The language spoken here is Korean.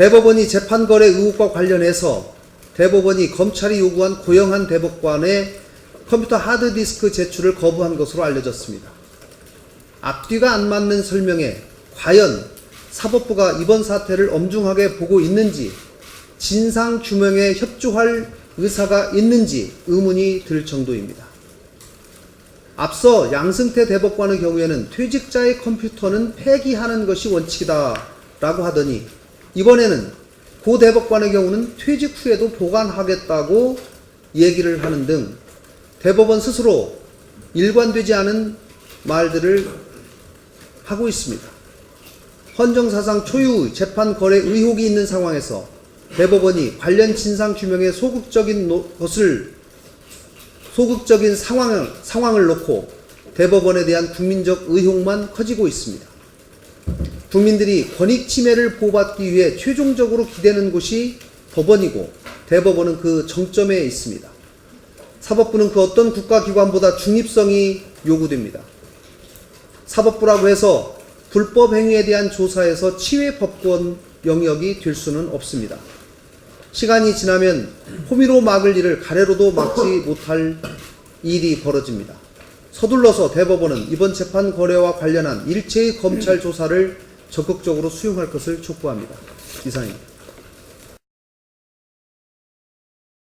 대법원이 재판거래 의혹과 관련해서 대법원이 검찰이 요구한 고영한 대법관의 컴퓨터 하드디스크 제출을 거부한 것으로 알려졌습니다. 앞뒤가 안 맞는 설명에 과연 사법부가 이번 사태를 엄중하게 보고 있는지 진상 규명에 협조할 의사가 있는지 의문이 들 정도입니다. 앞서 양승태 대법관의 경우에는 퇴직자의 컴퓨터는 폐기하는 것이 원칙이다 라고 하더니 이번에는 고 대법관의 경우는 퇴직 후에도 보관하겠다고 얘기를 하는 등 대법원 스스로 일관되지 않은 말들을 하고 있습니다. 헌정사상 초유의 재판 거래 의혹이 있는 상황에서 대법원이 관련 진상 규명에 소극적인 노- 것을 소극적인 상황, 상황을 놓고 대법원에 대한 국민적 의혹만 커지고 있습니다. 국민들이 권익 침해를 보호받기 위해 최종적으로 기대는 곳이 법원이고 대법원은 그 정점에 있습니다. 사법부는 그 어떤 국가기관보다 중립성이 요구됩니다. 사법부라고 해서 불법 행위에 대한 조사에서 치외 법권 영역이 될 수는 없습니다. 시간이 지나면 호미로 막을 일을 가래로도 막지 못할 일이 벌어집니다. 서둘러서 대법원은 이번 재판 거래와 관련한 일체의 검찰 조사를 적극적으로 수용할 것을 촉구합니다. 이상입니다.